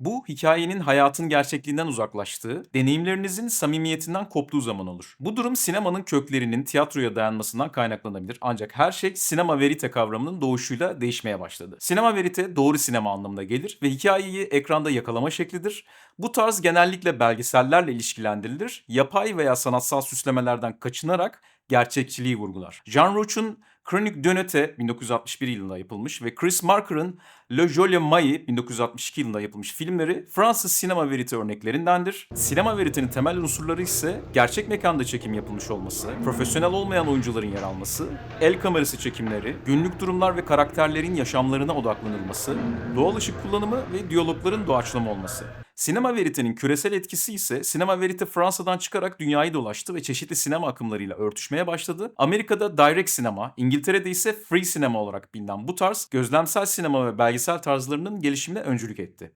Bu hikayenin hayatın gerçekliğinden uzaklaştığı, deneyimlerinizin samimiyetinden koptuğu zaman olur. Bu durum sinemanın köklerinin tiyatroya dayanmasından kaynaklanabilir. Ancak her şey sinema verite kavramının doğuşuyla değişmeye başladı. Sinema verite doğru sinema anlamına gelir ve hikayeyi ekranda yakalama şeklidir. Bu tarz genellikle belgesellerle ilişkilendirilir. Yapay veya sanatsal süslemelerden kaçınarak gerçekçiliği vurgular. Jean Roch'un Chronique de Note 1961 yılında yapılmış ve Chris Marker'ın Le Joli Mai 1962 yılında yapılmış filmleri Fransız sinema verite örneklerindendir. Sinema veritenin temel unsurları ise gerçek mekanda çekim yapılmış olması, profesyonel olmayan oyuncuların yer alması, el kamerası çekimleri, günlük durumlar ve karakterlerin yaşamlarına odaklanılması, doğal ışık kullanımı ve diyalogların doğaçlama olması. Sinema veritenin küresel etkisi ise sinema verite Fransa'dan çıkarak dünyayı dolaştı ve çeşitli sinema akımlarıyla örtüşmeye başladı. Amerika'da direct sinema, İngiltere'de ise free sinema olarak bilinen bu tarz gözlemsel sinema ve belgesel tarzlarının gelişimine öncülük etti.